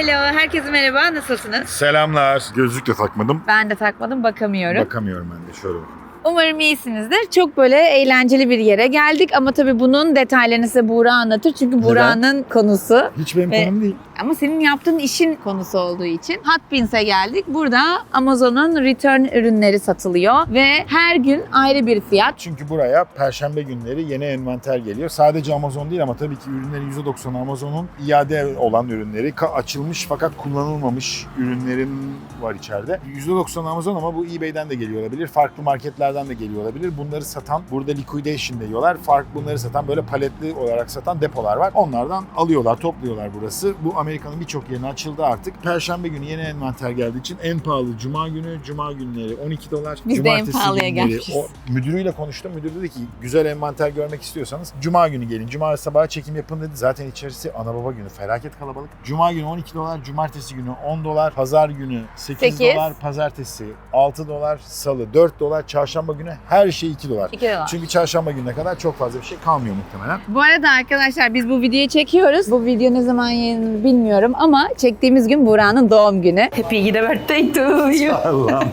hello. Herkese merhaba. Nasılsınız? Selamlar. Gözlük de takmadım. Ben de takmadım, bakamıyorum. Bakamıyorum ben de şöyle bak. Umarım iyisinizdir. Çok böyle eğlenceli bir yere geldik ama tabii bunun detaylarını size Buğra anlatır. Çünkü Buğra'nın konusu. Hiç benim Ve- konum değil. Ama senin yaptığın işin konusu olduğu için Hotbeans'e geldik. Burada Amazon'un return ürünleri satılıyor ve her gün ayrı bir fiyat. Çünkü buraya perşembe günleri yeni envanter geliyor. Sadece Amazon değil ama tabii ki ürünlerin %90'ı Amazon'un iade olan ürünleri. Ka- açılmış fakat kullanılmamış ürünlerin var içeride. %90 Amazon ama bu eBay'den de geliyor olabilir. Farklı marketlerden de geliyor olabilir. Bunları satan, burada liquidation diyorlar. Fark bunları satan böyle paletli olarak satan depolar var. Onlardan alıyorlar, topluyorlar burası. Bu Amerika'nın birçok yerine açıldı artık. Perşembe günü yeni envanter geldiği için en pahalı Cuma günü, Cuma günleri 12 dolar. Biz de en Cumartesi pahalıya günleri gelmişiz. o- müdürüyle konuştum. Müdür dedi ki güzel envanter görmek istiyorsanız Cuma günü gelin. Cuma sabahı çekim yapın dedi. Zaten içerisi ana baba günü. Felaket kalabalık. Cuma günü 12 dolar, cumartesi günü 10 dolar, pazar günü 8, Sekiz. dolar, pazartesi 6 dolar, salı 4 dolar, çarşamba günü her şey 2 dolar. 2 dolar. Çünkü çarşamba gününe kadar çok fazla bir şey kalmıyor muhtemelen. Bu arada arkadaşlar biz bu videoyu çekiyoruz. Bu video ne zaman yayınlanır bilmiyorum ama çektiğimiz gün Buğra'nın doğum günü. Happy birthday to you. Allah'ım.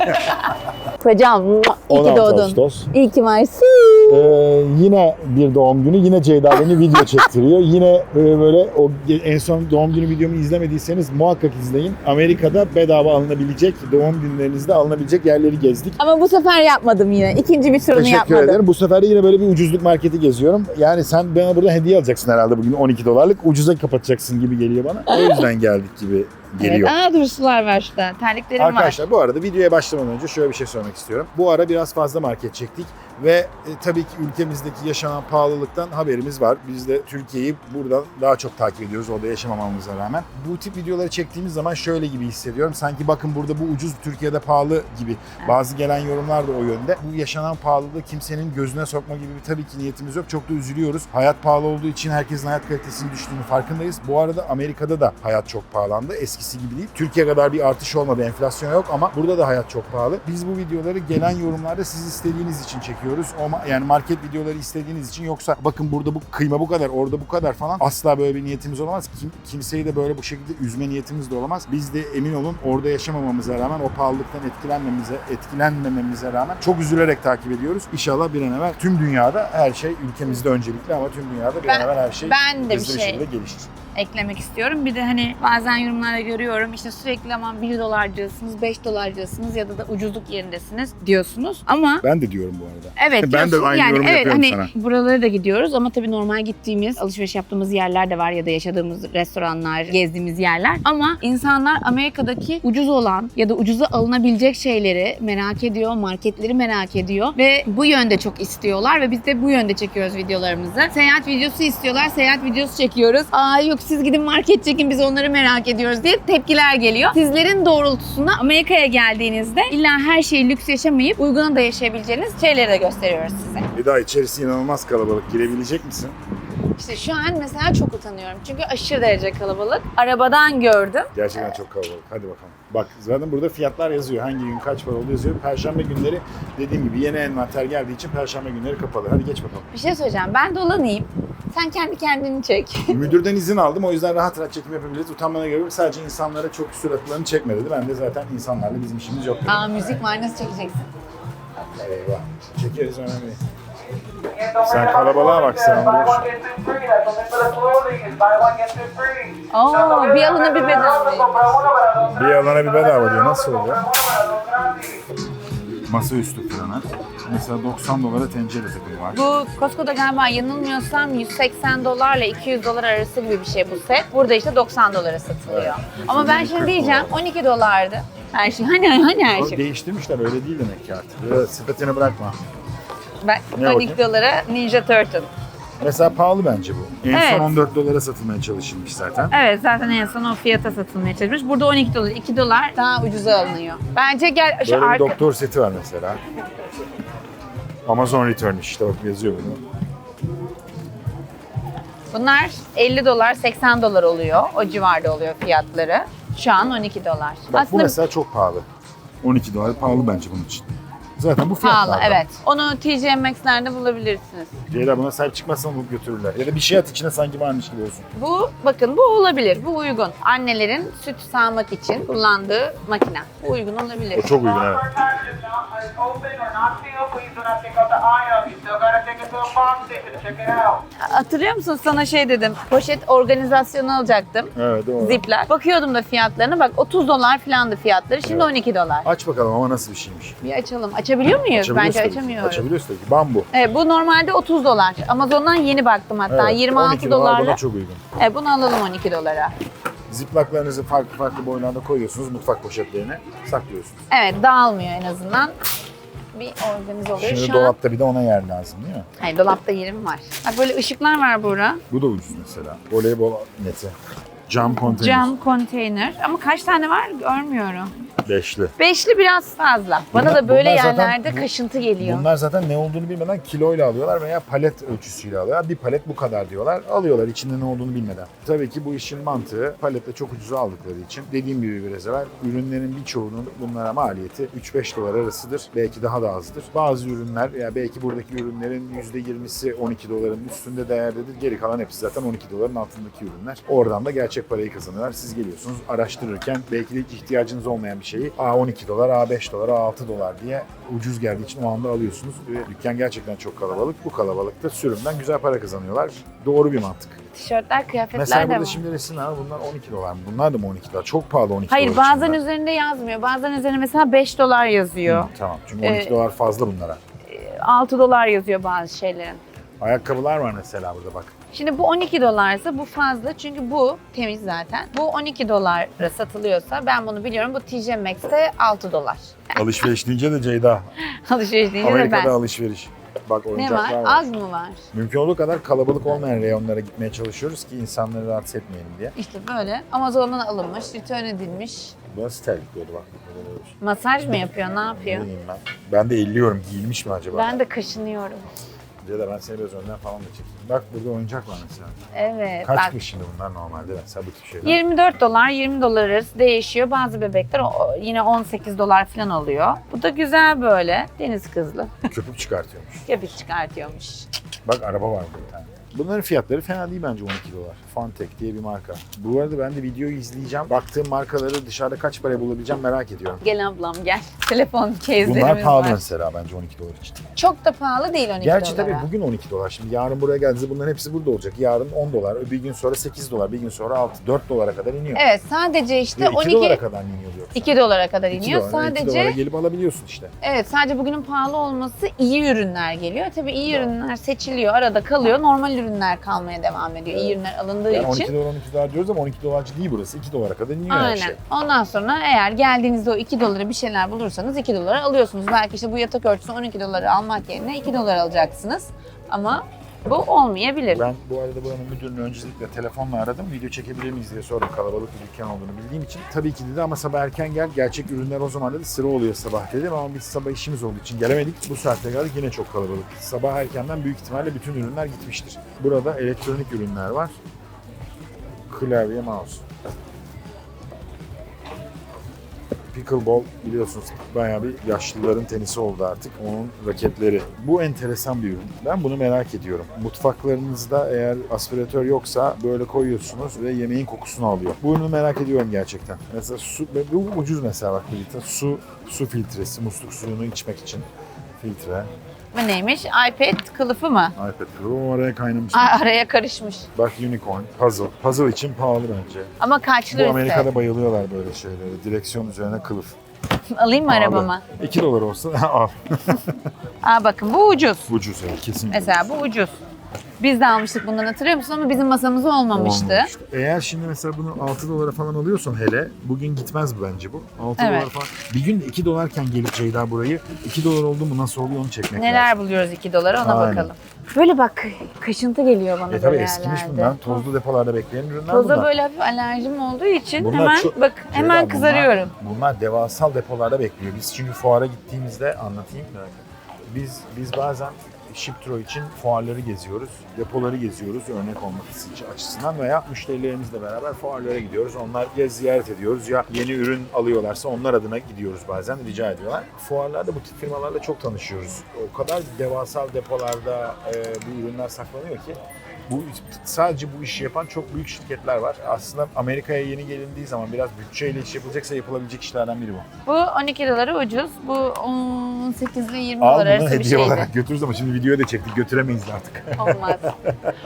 Kocam iyi ki 16 doğdun. Ağustos. İyi ki varsın. Ee, yine bir doğum günü. Yine Ceyda beni video çektiriyor. Yine e, böyle o en son doğum günü videomu izlemediyseniz muhakkak izleyin. Amerika'da bedava alınabilecek, doğum günlerinizde alınabilecek yerleri gezdik. Ama bu sefer yapmadım yine. İkinci bir turunu Teşekkür yapmadım. ederim. Bu sefer de yine böyle bir ucuzluk marketi geziyorum. Yani sen bana burada hediye alacaksın herhalde bugün 12 dolarlık. Ucuza kapatacaksın gibi geliyor bana. O yüzden geldik gibi geliyor. Evet. Aa dur sular var şurada. Terliklerim var. Arkadaşlar bu arada videoya başlamadan önce şöyle bir şey söylemek istiyorum. Bu ara biraz fazla market çektik ve e, tabii ki ülkemizdeki yaşanan pahalılıktan haberimiz var. Biz de Türkiye'yi buradan daha çok takip ediyoruz orada yaşamamamıza rağmen. Bu tip videoları çektiğimiz zaman şöyle gibi hissediyorum. Sanki bakın burada bu ucuz Türkiye'de pahalı gibi. Bazı gelen yorumlar da o yönde. Bu yaşanan pahalılığı kimsenin gözüne sokma gibi bir tabii ki niyetimiz yok. Çok da üzülüyoruz. Hayat pahalı olduğu için herkesin hayat kalitesinin düştüğünü farkındayız. Bu arada Amerika'da da hayat çok pahalandı. Eskisi gibi değil. Türkiye kadar bir artış olmadı. Enflasyon yok ama burada da hayat çok pahalı. Biz bu videoları gelen yorumlarda siz istediğiniz için çekiyoruz. O yani market videoları istediğiniz için yoksa bakın burada bu kıyma bu kadar, orada bu kadar falan asla böyle bir niyetimiz olamaz. Kim, kimseyi de böyle bu şekilde üzme niyetimiz de olamaz. Biz de emin olun orada yaşamamamıza rağmen o pahalılıktan etkilenmemize, etkilenmememize rağmen çok üzülerek takip ediyoruz. İnşallah bir an evvel tüm dünyada her şey ülkemizde öncelikli ama tüm dünyada bir Ben- an evvel her şey ben de bir şey- şekilde gelişir. Eklemek istiyorum. Bir de hani bazen yorumlarda görüyorum işte sürekli aman 1 dolarcısınız, 5 dolarcısınız ya da da ucuzluk yerindesiniz diyorsunuz. Ama Ben de diyorum bu arada. Evet Ben de diyorsun. aynı yani, yorumu evet, yapıyorum hani sana. Buralara da gidiyoruz ama tabii normal gittiğimiz, alışveriş yaptığımız yerler de var ya da yaşadığımız restoranlar, gezdiğimiz yerler. Ama insanlar Amerika'daki ucuz olan ya da ucuza alınabilecek şeyleri merak ediyor, marketleri merak ediyor ve bu yönde çok istiyorlar ve biz de bu yönde çekiyoruz videolarımızı. Seyahat videosu istiyorlar, seyahat videosu çekiyoruz. Aa yok siz gidin market çekin biz onları merak ediyoruz diye tepkiler geliyor. Sizlerin doğrultusunda Amerika'ya geldiğinizde illa her şeyi lüks yaşamayıp uyguna da yaşayabileceğiniz şeyleri de gösteriyoruz size. Bir daha içerisi inanılmaz kalabalık. Girebilecek misin? İşte şu an mesela çok utanıyorum. Çünkü aşırı derece kalabalık. Arabadan gördüm. Gerçekten çok kalabalık. Hadi bakalım. Bak zaten burada fiyatlar yazıyor. Hangi gün kaç para olduğu yazıyor. Perşembe günleri dediğim gibi yeni envanter geldiği için perşembe günleri kapalı. Hadi geç bakalım. Bir şey söyleyeceğim. Ben dolanayım. Sen kendi kendini çek. Müdürden izin aldım. O yüzden rahat rahat çekim yapabiliriz. Utanmana gerek yok. Sadece insanlara çok suratlarını çekme dedi. Ben de zaten insanlarla bizim işimiz yok. dedim. Aa müzik var nasıl çekeceksin? Eyvah. Çekeriz önemli değil. Sen kalabalığa bak sen. Oo, bir alana bir bedava. Bir alana bir bedava diyor. Nasıl oluyor? Masaüstü fırını. Mesela 90 dolara tencere takımı var. Bu Costco'da galiba yanılmıyorsam 180 dolarla 200 dolar arası gibi bir şey bu set. Burada işte 90 dolara satılıyor. Ama ben şimdi diyeceğim 12 dolardı. Her şey. Hani hani her şey. değiştirmişler öyle değil demek ki artık. Evet, sepetini bırakma. Ben Ne 12 dolara Ninja Turtle. Mesela pahalı bence bu. En Evet. son 14 dolara satılmaya çalışılmış zaten. Evet zaten en son o fiyata satılmaya çalışmış. Burada 12 dolar, 2 dolar daha ucuza alınıyor. Bence gel şu Böyle bir arka... doktor seti var mesela. Amazon Return işte bak yazıyor bunu. Bunlar 50 dolar, 80 dolar oluyor. O civarda oluyor fiyatları. Şu an 12 dolar. Bak bu mesela çok pahalı. 12 dolar pahalı bence bunun için. Zaten bu Pahalı fiyatlarda. evet. Onu TJ Maxx'lerde bulabilirsiniz. Ceyda buna sahip çıkmazsan alıp götürürler. Ya da bir şey at içine sanki varmış gibi olsun. Bu bakın bu olabilir. Bu uygun. Annelerin süt sağmak için kullandığı makine. Bu uygun olabilir. O çok uygun evet. Hatırlıyor musun sana şey dedim. Poşet organizasyonu alacaktım. Evet doğru. Zipler. Bakıyordum da fiyatlarına. Bak 30 dolar filandı fiyatları. Şimdi Evet. 12 dolar. Aç bakalım ama nasıl bir şeymiş. Bir açalım. Açabiliyor muyuz? Açabiliyoruz Bence tabii ki. açamıyoruz. Açabiliyoruz tabii ki. Bambu. Evet, bu normalde 30 dolar. Amazon'dan yeni baktım hatta. Evet, 26 12 dolar dolarla. bana çok uygun. Evet, bunu alalım 12 dolara. Ziplaklarınızı farklı farklı boylarda koyuyorsunuz mutfak poşetlerine saklıyorsunuz. Evet dağılmıyor en azından. Bir organize oluyor. Şimdi Şu dolapta bir de ona yer lazım değil mi? an... Hayır dolapta yerim var. Bak böyle ışıklar var burada. Bu da ucuz mesela. Voleybol neti. Cam konteyner. Cam konteyner. Ama kaç tane var görmüyorum. Beşli. Beşli biraz fazla. Bana Bunlar- da böyle zaten- yerlerde bu- kaşıntı geliyor. Bunlar zaten ne olduğunu bilmeden kiloyla alıyorlar veya palet ölçüsüyle alıyorlar. Bir palet bu kadar diyorlar. Alıyorlar içinde ne olduğunu bilmeden. Tabii ki bu işin mantığı paletle çok ucuza aldıkları için dediğim gibi biraz evvel ürünlerin birçoğunun bunlara maliyeti 3-5 dolar arasıdır. Belki daha da azdır. Bazı ürünler ya belki buradaki ürünlerin %20'si 12 doların üstünde değerdedir. Geri kalan hepsi zaten 12 doların altındaki ürünler. Oradan da gerçek parayı kazanıyorlar. Siz geliyorsunuz araştırırken belki de hiç ihtiyacınız olmayan bir şeyi A 12 dolar, A 5 dolar, A 6 dolar diye ucuz geldiği için o anda alıyorsunuz. Ve dükkan gerçekten çok kalabalık. Bu kalabalıkta sürümden güzel para kazanıyorlar. Doğru bir mantık. Tişörtler, kıyafetler Mesela de burada var. şimdi resimler var. Bunlar 12 dolar mı? Bunlar da mı 12 dolar? Çok pahalı 12 Hayır dolar bazen içinde. üzerinde yazmıyor. Bazen üzerine mesela 5 dolar yazıyor. Hı, tamam. Çünkü 12 Ee, dolar fazla bunlara. 6 dolar yazıyor bazı şeylerin. Ayakkabılar var mesela burada bak. Şimdi bu 12 dolarsa bu fazla çünkü bu temiz zaten. Bu 12 dolara satılıyorsa ben bunu biliyorum. Bu TJ Maxx'te 6 dolar. Alışveriş deyince de Ceyda. Alışveriş deyince de Amerika'da ben. alışveriş. Bak Ne oyuncaklar var? var. Az mı var? Mümkün olduğu kadar kalabalık olmayan reyonlara gitmeye çalışıyoruz ki insanları rahatsız etmeyelim diye. İşte böyle. Amazon'dan alınmış, return edilmiş. Bak. Böyle böyle bir şey. Masaj mı yapıyor? Ne yapıyor? Ne ben. Ben de elliyorum. Giyilmiş mi acaba? Ben de kaşınıyorum. Ceyda ben seni biraz önden falan da çekeyim. Bak burada oyuncak var mesela. Evet. Kaç bak. şimdi bunlar normalde mesela bu tip şeyler? 24 dolar, 20 dolar arası değişiyor. Bazı bebekler yine 18 dolar falan oluyor. Bu da güzel böyle. Deniz kızlı. Köpük çıkartıyormuş. Köpük çıkartıyormuş. Bak araba var burada bir tane. Bunların fiyatları fena değil bence 12 dolar. Fantek diye bir marka. Bu arada ben de videoyu izleyeceğim. Baktığım markaları dışarıda kaç paraya bulabileceğim merak ediyorum. Gel ablam gel. Telefon case'lerimiz Bunlar pahalı var. mesela bence 12 dolar için. Çok da pahalı değil 12 Gerçi dolara. tabii bugün 12 dolar. Şimdi yarın buraya geldiğinizde bunların hepsi burada olacak. Yarın 10 dolar, bir gün sonra 8 dolar, bir gün sonra 6, 4 dolara kadar iniyor. Evet sadece işte 2 12 dolara kadar iniyor diyor. 2 dolara kadar 2 iniyor. dolara, 2 sadece dolara gelip alabiliyorsun işte. evet sadece bugünün pahalı olması iyi ürünler geliyor. Tabii iyi ürünler seçiliyor, arada kalıyor. Normal ürünler kalmaya devam ediyor. İyi ürünler alındığı Yani 12 için. dolar 12 dolar diyoruz ama 12 dolarcı değil burası. 2 dolara kadar iniyor her Aynen. şey. Ondan sonra eğer geldiğinizde o 2 dolara bir şeyler bulursanız 2 dolara alıyorsunuz. Belki işte bu yatak örtüsünü 12 dolara almak yerine 2 dolara alacaksınız. Ama bu olmayabilir. Ben bu arada buranın müdürünü öncelikle telefonla aradım. Video çekebilir miyiz diye sordum kalabalık bir dükkan olduğunu bildiğim için. Tabii ki dedi ama sabah erken gel. Gerçek ürünler o zaman dedi sıra oluyor sabah dedim ama biz sabah işimiz olduğu için gelemedik. Bu saatte geldik yine çok kalabalık. Sabah erkenden büyük ihtimalle bütün ürünler gitmiştir. Burada elektronik ürünler var. Klavye, mouse. Pickleball biliyorsunuz bayağı bir yaşlıların tenisi oldu artık. Onun raketleri. Bu enteresan bir ürün. Ben bunu merak ediyorum. Mutfaklarınızda eğer aspiratör yoksa böyle koyuyorsunuz ve yemeğin kokusunu alıyor. Bu ürünü merak ediyorum gerçekten. Mesela su, bu ucuz mesela bak birlikte. Su, su filtresi, musluk suyunu içmek için filtre. Bu neymiş? iPad kılıfı mı? iPad kılıfı oraya kaynamış. Ay, araya karışmış. Bak unicorn, puzzle. Puzzle için pahalı bence. Ama kaçlı Bu? Amerika'da bayılıyorlar böyle şeylere. Direksiyon üzerine kılıf. Alayım mı Pahalı. arabama? 2 dolar olsa al. Aa bakın bu ucuz. Ucuz evet kesin. Mesela bu ucuz. Biz de almıştık bundan hatırlıyor musun ama bizim masamıza olmamıştı. Olmamıştı. Eğer şimdi mesela bunu 6 dolara falan alıyorsan hele bugün gitmez bu bence bu. 6 Evet. dolar falan. Bir gün 2 dolarken gelip Ceyda burayı 2 dolar oldu mu nasıl oluyor onu çekmek Neler lazım. buluyoruz 2 dolara ona Aynen. bakalım. Böyle bak kaşıntı geliyor bana E tabii böyle eskimiş yerlerde. bunlar. Tozlu depolarda bekleyen ürünler Toza bunlar. böyle hafif alerjim olduğu için Bunlar hemen çok- bak Ceyda, hemen bunlar- kızarıyorum. Bunlar, devasal depolarda bekliyor. Biz çünkü fuara gittiğimizde anlatayım. Biz biz bazen Shiptro için fuarları geziyoruz, depoları geziyoruz örnek olması için açısından veya müşterilerimizle beraber fuarlara gidiyoruz. Onlar ya ziyaret ediyoruz ya yeni ürün alıyorlarsa onlar adına gidiyoruz bazen rica ediyorlar. Fuarlarda bu tip firmalarla çok tanışıyoruz. O kadar devasa depolarda e, bu ürünler saklanıyor ki bu sadece bu işi yapan çok büyük şirketler var. Aslında Amerika'ya yeni gelindiği zaman biraz bütçeyle iş yapılacaksa yapılabilecek işlerden biri bu. Bu 12 dolara ucuz. Bu 18 ile 20 Al dolar arası bir hediye şeydi. olarak götürürüz ama şimdi videoya da çektik götüremeyiz artık. Olmaz.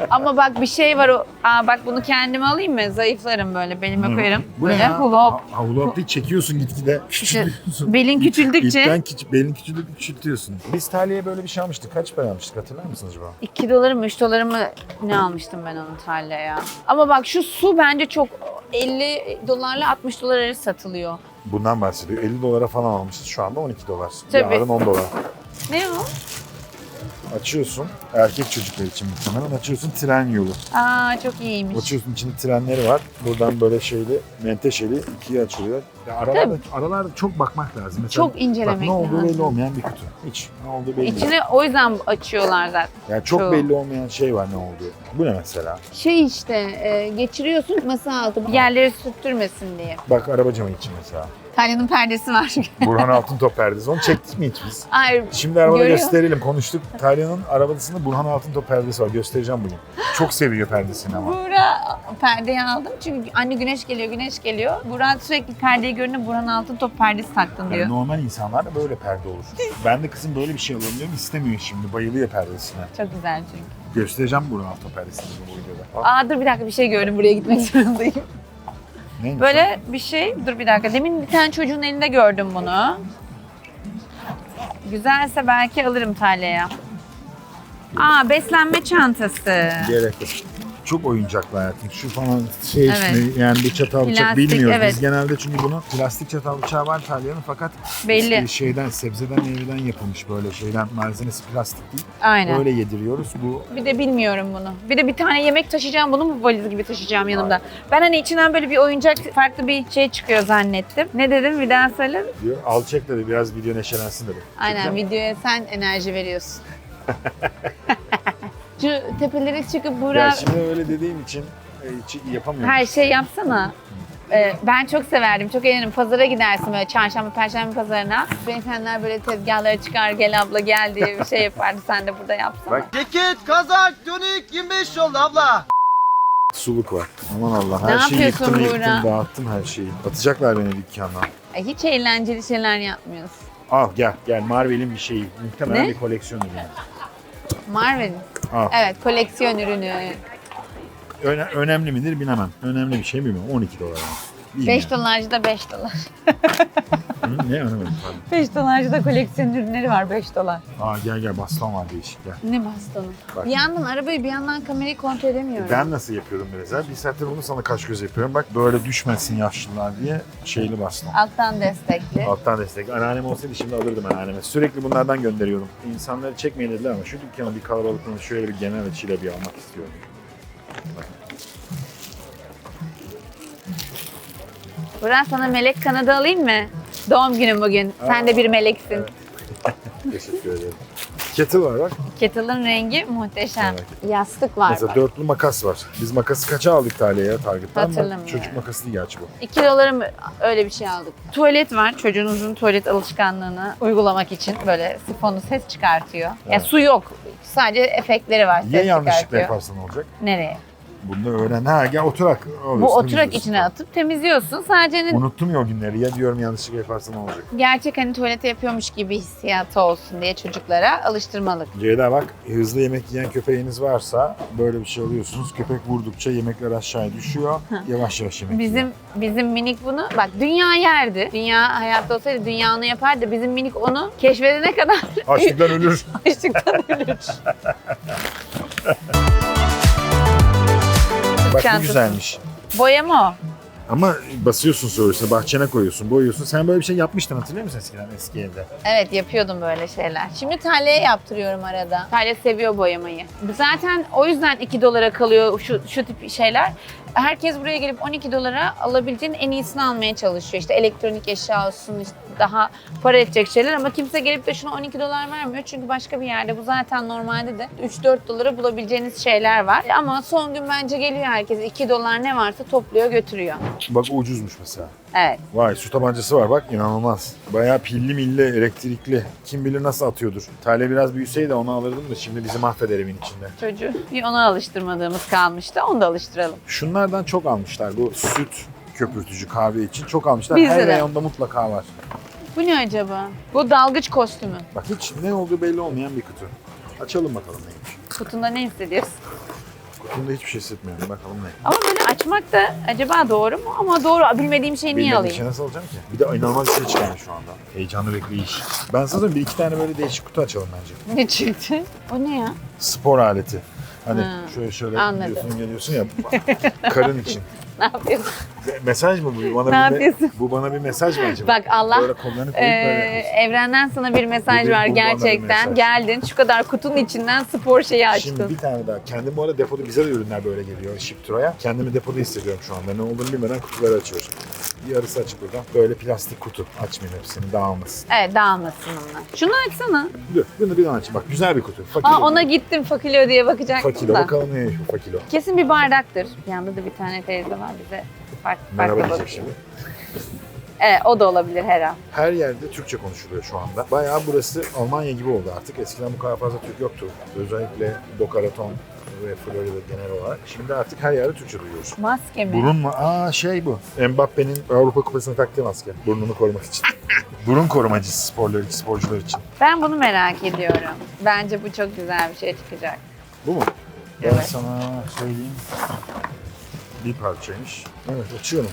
Ama bak bir şey var o. Aa bak bunu kendime alayım mı? Zayıflarım böyle belime koyarım. Bu ne böyle ya? hula hop. Ha, hula hop değil çekiyorsun gitgide. Küçültüyorsun. Belin küçüldükçe İpten küçük, belini küçüldükçe küçültüyorsun. Biz Talya'ya böyle bir şey almıştık. Kaç para almıştık hatırlar mısınız acaba? 2 doları mı 3 doları mı ne almıştım ben onu ya. Ama bak şu su bence çok 50 dolarla 60 dolar arası satılıyor. Bundan bahsediyor. 50 dolara falan almışız. Şu anda 12 dolar. Tabii. Yarın 10 dolar. Ne o? Açıyorsun. Erkek çocuklar için muhtemelen. Açıyorsun tren yolu. Aa çok iyiymiş. Açıyorsun içinde trenleri var. Buradan böyle şeyli, menteşeli ikiye açılıyor. Ya aralarda, aralarda çok bakmak lazım. Mesela, Çok incelemek bak, ne olduğu belli olmayan bir kutu. Hiç ne olduğu belli değil. İçine o yüzden açıyorlar zaten. Yani çok Çoğu. belli olmayan şey var ne olduğu. Bu ne mesela? Şey işte e, geçiriyorsun masa altı yerleri sürttürmesin diye. Bak araba camı için mesela. Talya'nın perdesi var. Burhan Altıntop perdesi. Onu çektik mi hiç biz? Hayır. Şimdi arabada Görüyor. gösterelim. Konuştuk. Talya'nın arabasında Burhan Altıntop perdesi var. Göstereceğim bugün. Çok seviyor perdesini ama. Buğra perdeyi aldım çünkü anne güneş geliyor güneş geliyor. Buğra sürekli perdeyi görünce Buğra'nın altın top perdesi taktın Yani diyor. normal insanlar da böyle perde olur. Ben de kızım böyle bir şey alalım diyorum. istemiyor şimdi. Bayılıyor perdesine. Çok güzel çünkü. Göstereceğim Burhan Altıntop perdesini bu videoda. Aa dur bir dakika bir şey gördüm buraya gitmek zorundayım. Neymiş o? Böyle bir şey dur bir dakika demin bir tane çocuğun elinde gördüm bunu. Güzelse belki alırım Talya'ya. Aa beslenme çantası. Gerek yok. Çok oyuncaklı hayatım. Şu falan şey Evet. işte yani bir çatal bıçak Plastik, bilmiyoruz. evet. Biz genelde çünkü bunu plastik çatal bıçağı var Talya'nın fakat Belli. e, şeyden sebzeden meyveden yapılmış böyle şeyden malzemesi plastik değil. Aynen. Öyle yediriyoruz. Bu Bir de bilmiyorum bunu. Bir de bir tane yemek taşıyacağım bunu mu valiz gibi taşıyacağım yanımda. Ben hani içinden böyle bir oyuncak farklı bir şey çıkıyor zannettim. Ne dedim bir daha söyle. diyor. Al çek dedi biraz video neşelensin dedi. Aynen Çekeceğim. videoya sen enerji veriyorsun. Şu tepelere çıkıp Ya Buğra şimdi öyle dediğim için e, hiç yapamıyorum. her şey yapsana. Ee, ben çok severdim, çok eğlenirim. Pazara gidersin böyle çarşamba, perşembe pazarına. Beyefendiler böyle tezgahlara çıkar, gel abla gel diye bir şey yapardı. Sen de burada yapsana. Bak. Ceket, kazak, dönük 25 oldu abla. Suluk var. Aman Allah Ne her şeyi yapıyorsun yıktım Buğra? yıktım dağıttım her şeyi. Atacaklar beni dükkandan. Ay, hiç eğlenceli şeyler yapmıyorsun. Al gel gel Marvel'in bir şeyi. Muhtemelen Ne? bir koleksiyon ürünü. Marvel'in. Al. Evet, koleksiyon ürünü. Öne- önemli midir bilemem. Önemli bir şey mi bilmiyorum. 12 dolar. yani. 5 Bilmiyorum. dolarcı da 5 dolar. Ne anlamadım pardon. 5 dolarcı da koleksiyon ürünleri var 5 dolar. Aa gel gel baston var değişik gel. Ne bastonu? Bak. Bir yandan arabayı bir yandan kamerayı kontrol edemiyorum. Ben nasıl yapıyorum biraz Bir saattir bunu sana kaş göz yapıyorum. Bak böyle düşmesin yaşlılar diye şeyli baston. Alttan destekli. Alttan destek. Anneannem olsaydı şimdi alırdım anneanneme. Sürekli bunlardan gönderiyorum. İnsanları çekmeyin dediler ama şu dükkanı bir kalabalıklığını şöyle bir genel açıyla bir almak istiyorum. Burak sana melek kanadı alayım mı? Doğum günün bugün. Sen de bir meleksin. Teşekkür ederim. Kettle var bak. Kettle'ın rengi muhteşem. Yastık var Mesela bak. dörtlü makas var. Biz makası kaça aldık Talya'ya Target'tan Hatırlamıyorum. çocuk makası değil gerçi bu. 2 dolara mı öyle bir şey aldık. Tuvalet var. Çocuğunuzun tuvalet alışkanlığını uygulamak için böyle sifonlu ses çıkartıyor. Ya Evet. su yok. Sadece efektleri var. Ya ses yanlışlıkla çıkartıyor. yaparsan olacak? Nereye? Bunu öğren. Ha gel oturak. Bu oturak temizliyorsun. içine atıp temizliyorsun. Sadece hani Unuttum ya o günleri. Ya diyorum yanlışlıkla yaparsan ne olacak? gerçek hani tuvalete yapıyormuş gibi hissiyatı olsun diye çocuklara alıştırmalık. Ceyda bak hızlı yemek yiyen köpeğiniz varsa böyle bir şey alıyorsunuz. Köpek vurdukça yemekler aşağıya düşüyor. Yavaş yavaş yemek yiyor. Bizim bizim minik bunu bak dünya yerdi. Dünya hayatta olsaydı dünya onu yapardı. Bizim minik onu keşfedene kadar Açlıktan ölür. açlıktan ölür. Bak Çantası. güzelmiş. Boyama o. Ama basıyorsun sonrasında bahçene koyuyorsun, boyuyorsun. Sen böyle bir şey yapmıştın hatırlıyor musun eskiden eski evde? Evet yapıyordum böyle şeyler. Şimdi Talya'ya yaptırıyorum arada. Talya seviyor boyamayı. Zaten o yüzden 2 dolara kalıyor şu, şu tip şeyler. Herkes buraya gelip 12 dolara alabileceğin en iyisini almaya çalışıyor. İşte elektronik eşya olsun, işte daha para edecek şeyler ama kimse gelip de şuna 12 dolar vermiyor. Çünkü başka bir yerde bu zaten normalde de 3-4 dolara bulabileceğiniz şeyler var. Ama son gün bence geliyor herkes 2 dolar ne varsa topluyor götürüyor. Bak ucuzmuş mesela. Evet. Vay su tabancası var bak inanılmaz. Bayağı pilli milli elektrikli. Kim bilir nasıl atıyordur. Tale biraz büyüseydi onu alırdım da şimdi bizi mahveder evin içinde. Çocuğu bir ona alıştırmadığımız kalmıştı. Onu da alıştıralım. Şunlardan çok almışlar. Bu süt köpürtücü kahve için çok almışlar. Bizde Her de. reyonda mutlaka var. Bu ne acaba? Bu dalgıç kostümü. Bak hiç ne olduğu belli olmayan bir kutu. Açalım bakalım neymiş. Kutunda ne hissediyorsun? Kutunda hiçbir şey hissetmiyorum. Bakalım ne. Ama böyle açmak da acaba doğru mu? Ama doğru. Bilmediğim şeyi niye Bilmediğim alayım? şey nasıl alacağım ki? Bir de inanılmaz bir şey çıkarmış şu anda. Heyecanlı bekleyiş. Ben sana bir iki tane böyle değişik kutu açalım bence. Ne çıktı? O ne ya? Spor aleti. Hani Ha, şöyle şöyle anladım. gidiyorsun geliyorsun ya karın için. Ne yapıyorsun? Mesaj mı bu? Bana Ne bir yapıyorsun? bu bana bir mesaj mı acaba? Bak Allah Böyle kollarını koyup böyle yapıyorsun. evrenden sana bir mesaj Bu var bu gerçekten. mesaj. Geldin şu kadar kutunun içinden spor şeyi açtın. Şimdi bir tane daha. Kendim bu arada depoda bize de ürünler böyle geliyor Shiptro'ya. Kendimi depoda hissediyorum şu anda. Ne olduğunu bilmeden kutuları açıyorum. Yarısı açık buradan. Böyle plastik kutu. Açmayayım hepsini dağılmasın. Evet dağılmasın onlar. Şunu açsana. Dur bunu bir daha aç. Bak güzel bir kutu. Fakilo. Aa, ona gittim fakilo diye bakacaktım Fakilo. da. Bakalım neymiş bu fakilo. Kesin bir bardaktır. Yanında da bir tane teyze var bize. Farklı Merhaba farklı diyecek bakıyor. şimdi. Evet o da olabilir her an. Her yerde Türkçe konuşuluyor şu anda. Bayağı burası Almanya gibi oldu artık. Eskiden bu kadar fazla Türk yoktu. Özellikle Boca Raton ve Florida genel olarak. Şimdi artık her yerde Türkçe duyuyoruz. Maske mi? Burun mu? Aa şey bu. Mbappe'nin Avrupa Kupası'na taktığı maske. Burnunu korumak için. Burun korumacısı sporlar, sporcular için. Ben bunu merak ediyorum. Bence bu çok güzel bir şey çıkacak. Bu mu? Ben Evet. sana söyleyeyim. Bir parçaymış. Evet açıyorum.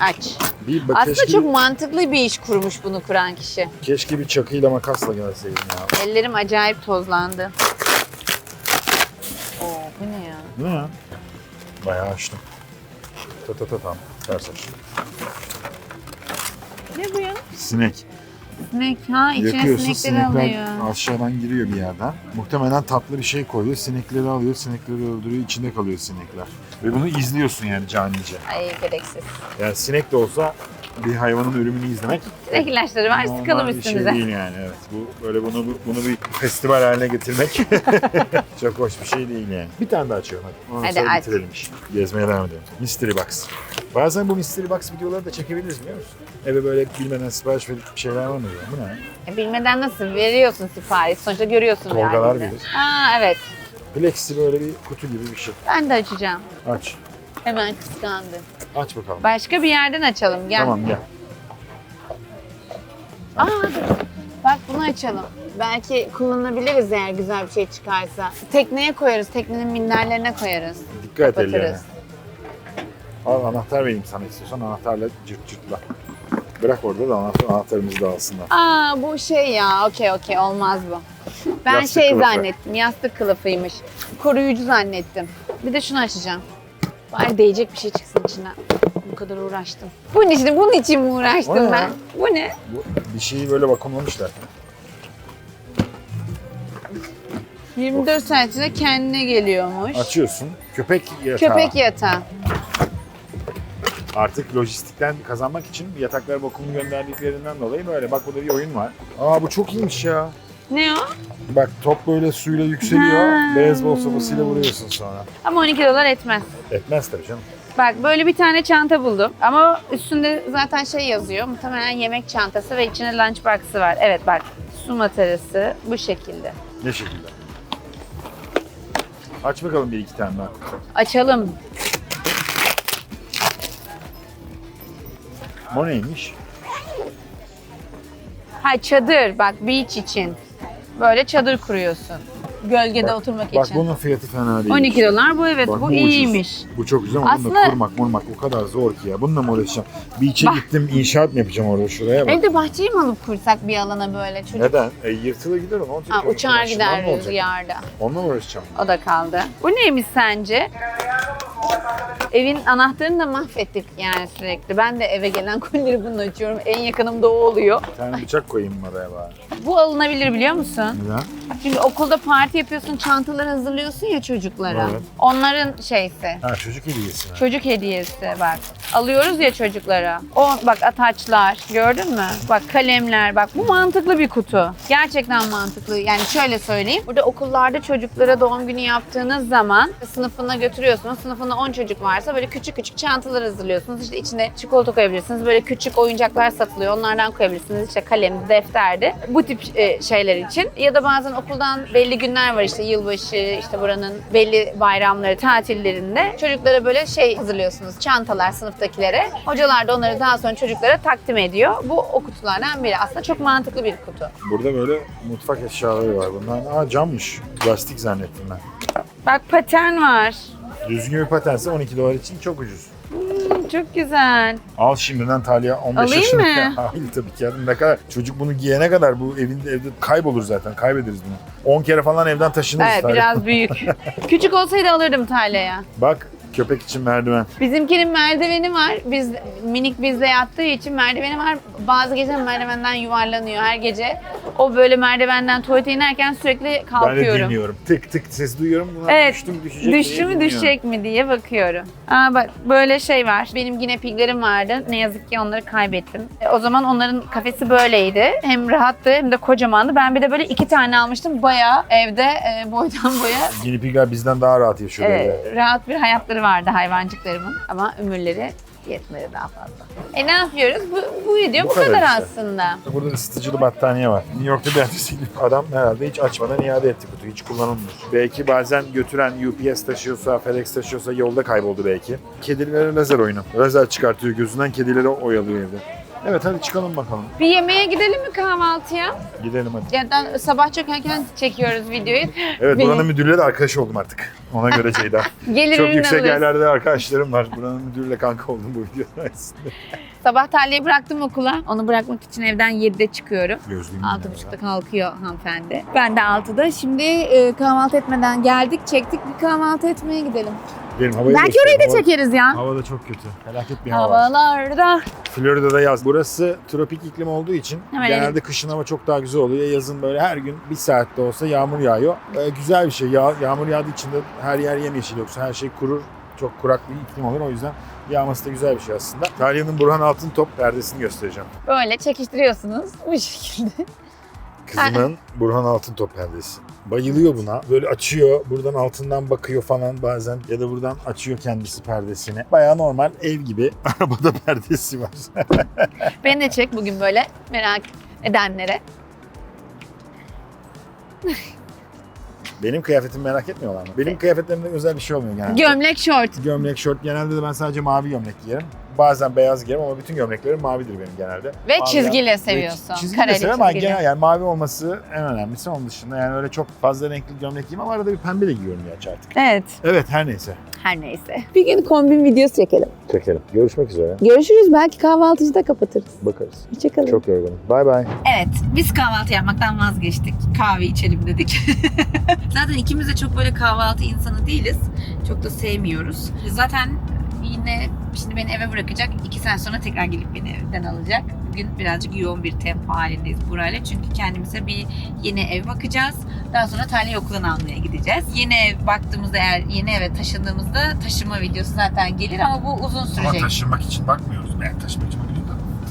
Aç. Bir bak Aslında keşke, çok mantıklı bir iş kurmuş bunu kuran kişi. keşke bir çakıyla makasla gelseydim ya. Ellerim acayip tozlandı. Değil mi? Bayağı açtım. Ta ta ta tam. Ters açtım. Ne bu ya? Sinek. Sinek ha içine Yakıyorsun sinekleri sinekler alıyor. aşağıdan giriyor bir yerden. Muhtemelen tatlı bir şey koyuyor. Sinekleri alıyor, sinekleri öldürüyor. içinde kalıyor sinekler. Ve bunu izliyorsun yani canice. Ay gereksiz. Yani sinek de olsa bir hayvanın ölümünü izlemek Sinek ilaçları var normal sıkalım bir şey üstümüze. değil yani. Evet. Bu böyle bunu bunu bir festival haline getirmek çok hoş bir şey değil yani. Bir tane daha açıyorum hadi. Ondan Hadi sonra aç. bitirelim işi. Gezmeye devam edelim. Mystery Box. Bazen bu Mystery Box videoları da çekebiliriz biliyor musun? Eve böyle bilmeden sipariş verip bir şeyler var mı? Bu ne? E, bilmeden nasıl veriyorsun sipariş? Sonuçta görüyorsun Tolgalar yani. bilir. Ha evet. Plexi böyle bir kutu gibi bir şey. Ben de açacağım. Aç. Hemen kıskandı. Aç bakalım. Başka bir yerden açalım gel. Tamam gel. Aa, bak bunu açalım. Belki kullanabiliriz eğer güzel bir şey çıkarsa. Tekneye koyarız, teknenin minderlerine koyarız. Dikkat et ellerine. Al anahtar vereyim sana istiyorsan anahtarla cırt cırtla. Bırak orada da anahtar, anahtarımızı da alsınlar. Aa bu şey ya, okey okey olmaz bu. Ben Yastık şey kılıfı. zannettim, yastık kılıfıymış. Koruyucu zannettim. Bir de şunu açacağım. Bari değecek bir şey çıksın içinden. Kadar uğraştım. Bunun için, bunun için mi O uğraştım ne ben? ya? Bu ne? Bu, bir şeyi böyle vakumlamışlar. 24 saat içinde kendine geliyormuş. Açıyorsun. Köpek yatağı. Köpek yatağı. Artık lojistikten kazanmak için yatakları vakumu gönderdiklerinden dolayı böyle. Bak burada bir oyun var. Aa bu çok iyiymiş ya. Ne o? Bak top böyle suyla yükseliyor. Ha. Beyzbol sopasıyla vuruyorsun sonra. Ama 12 dolar etmez. Etmez tabii canım. Bak böyle bir tane çanta buldum. Ama üstünde zaten şey yazıyor. Muhtemelen yemek çantası ve içine lunchbox'ı var. Evet bak su matarası bu şekilde. Ne şekilde? Aç bakalım bir iki tane daha. Açalım. O neymiş? Ha çadır bak beach için. Böyle çadır kuruyorsun. Gölgede Bak- oturmak Bak için. bunun fiyatı fena değil. 12 dolar bu evet Bak, bu ucuz. iyiymiş. Bu çok güzel ama Aslında- bunda kurmak murmak o kadar zor ki ya. Bununla mı uğraşacağım? Beach'e Bak. gittim inşaat mı yapacağım orada şuraya bak. Evde bahçeyi mi alıp kursak bir alana böyle çocuk? Neden? E, yırtılır gider o. Ne olacak? Ha, uçar gider rüzgarda. Onunla mı uğraşacağım? O da kaldı. Bu neymiş sence? Evin anahtarını da mahvettik yani sürekli. Ben de eve gelen kolileri bununla açıyorum. En yakınımda o oluyor. Bir tane bıçak koyayım araya bari. Bu alınabilir biliyor musun? Neden? Çünkü okulda parti yapıyorsun, çantalar hazırlıyorsun ya çocuklara. Evet. Onların şeysi. Ha çocuk hediyesi. Çocuk hediyesi bak. Alıyoruz ya çocuklara. O bak ataçlar gördün mü? Bak kalemler bak bu mantıklı bir kutu. Gerçekten mantıklı. Yani şöyle söyleyeyim. Burada okullarda çocuklara doğum günü yaptığınız zaman sınıfına götürüyorsunuz. Sınıfında 10 çocuk varsa böyle küçük küçük çantalar hazırlıyorsunuz. İşte içine çikolata koyabilirsiniz. Böyle küçük oyuncaklar satılıyor. Onlardan koyabilirsiniz. İşte kalemdi, defterdi. Bu tip e, şeyler için. Ya da bazen okuldan belli günler var işte yılbaşı, işte buranın belli bayramları, tatillerinde çocuklara böyle şey hazırlıyorsunuz. Çantalar sınıftakilere. Hocalar da onları daha sonra çocuklara takdim ediyor. Bu o kutulardan biri. Aslında çok mantıklı bir kutu. Burada böyle mutfak eşyaları var. Bunlar aa, cammış. Plastik zannettim ben. Bak paten var. Düzgün bir patense 12 dolar için çok ucuz. Hmm, çok güzel. Al şimdiden Talya 15 Alayım yaşında. mı? Hayır tabii ki. Ne kadar çocuk bunu giyene kadar bu evinde evde kaybolur zaten. Kaybederiz bunu. 10 kere falan evden taşınırız. Evet Talya. biraz büyük. Küçük olsaydı alırdım Talya'ya. Bak köpek için merdiven. Bizimkinin merdiveni var. Biz minik bizde yattığı için merdiveni var. Bazı gece merdivenden yuvarlanıyor her gece. O böyle merdivenden tuvalete inerken sürekli Ben de kalkıyorum. dinliyorum. Tık tık ses duyuyorum. Buna Evet. düştü mü düşecek Düştü mü düşecek mi diye bakıyorum. Aa bak böyle şey var. Benim yine piglerim vardı. Ne yazık ki onları kaybettim. E, o zaman onların kafesi böyleydi. Hem rahattı hem de kocamandı. Ben bir de böyle iki tane almıştım. Bayağı evde e, boydan boya Guinea pigler bizden daha rahat yaşıyor Evet, böyle. rahat bir hayatları vardı hayvancıklarımın ama ömürleri yetmedi daha fazla. E ne yapıyoruz? Bu, bu video Bu bu, kadar kadar, işte. aslında. Burada ısıtıcılı battaniye var. New York'ta bir gidip adam herhalde hiç açmadan iade etti kutuyu. Hiç kullanılmıyor. Belki bazen götüren UPS taşıyorsa, FedEx taşıyorsa yolda kayboldu belki. Kedilere lazer oyunu. Lazer çıkartıyor gözünden kedileri oyalıyor evde. Evet hadi çıkalım bakalım. Bir yemeğe gidelim mi kahvaltıya? Gidelim hadi. Ya da sabah çok erken çekiyoruz videoyu. Evet buranın müdürüyle de arkadaş oldum artık. Ona göre Ceyda. Gelir Çok yüksek alırız. yerlerde arkadaşlarım var. Buranın müdürüyle kanka oldum bu video sayesinde. Sabah Talya'yı bıraktım okula. Onu bırakmak için evden 7'de çıkıyorum. Gözlüğüm. 6.30'da kalkıyor hanımefendi. Ben de 6'da. Şimdi e, kahvaltı etmeden geldik, çektik. Bir kahvaltı etmeye gidelim. Benim havayı Belki orayı da çekeriz ya. Hava da çok kötü. Felaket bir hava var. Havalarda. Florida'da yaz. Burası tropik iklim olduğu için Hemen genelde kışın hava çok daha güzel oluyor. Yazın böyle her gün bir saatte olsa yağmur yağıyor. Ee, güzel bir şey. Ya, yağmur yağdığı için de her yer yemyeşil yoksa her şey kurur. Çok kurak bir iklim olur. O yüzden yağması da güzel bir şey aslında. Talya'nın Burhan Altın Top perdesini göstereceğim. Böyle çekiştiriyorsunuz bu şekilde. Kızımın Burhan Altın Top perdesi. Bayılıyor buna. Böyle açıyor, buradan altından bakıyor falan bazen. Ya da buradan açıyor kendisi perdesini. Bayağı normal ev gibi arabada perdesi var. Beni de çek bugün böyle merak edenlere. Benim kıyafetimi merak etmiyorlar mı? Benim kıyafetlerimde özel bir şey olmuyor genelde. Gömlek, şort. Gömlek, şort. Genelde de ben sadece mavi gömlek giyerim. Bazen beyaz giyerim ama bütün gömleklerim mavidir benim genelde. Ve Mavi- çizgili Ve seviyorsun. Çizgili de Kareli severim ama genel yani mavi olması en önemlisi. Onun dışında yani öyle çok fazla renkli gömlek giymem. Arada bir pembe de giyiyorum gerçi artık. Evet. Evet her neyse. Her neyse. Bir gün kombin videosu çekelim. Çekelim. Görüşmek üzere. Görüşürüz. Belki kahvaltıcıda kapatırız. Bakarız. Hoşçakalın. Çok yorgunum. Bay bay. Evet, biz kahvaltı yapmaktan vazgeçtik. Kahve içelim dedik. Zaten ikimiz de çok böyle kahvaltı insanı değiliz. Çok da sevmiyoruz. Zaten yine şimdi beni eve bırakacak. iki saat sonra tekrar gelip beni evden alacak. Bugün birazcık yoğun bir tempo halindeyiz burayla. Çünkü kendimize bir yeni ev bakacağız. Daha sonra Talya'yı okuldan almaya gideceğiz. Yeni ev baktığımızda eğer yeni eve taşındığımızda taşıma videosu zaten gelir ama bu uzun Ama sürecek. taşınmak için bakmıyoruz. Yani taşınmak için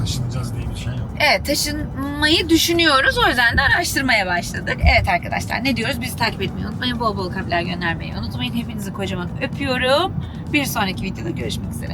taşınacağız diye bir şey yok. Evet taşınmayı düşünüyoruz. O yüzden de araştırmaya başladık. Evet arkadaşlar ne diyoruz? Bizi takip etmeyi unutmayın. Bol bol kalpler göndermeyi unutmayın. Hepinizi kocaman öpüyorum. Bir sonraki videoda görüşmek üzere.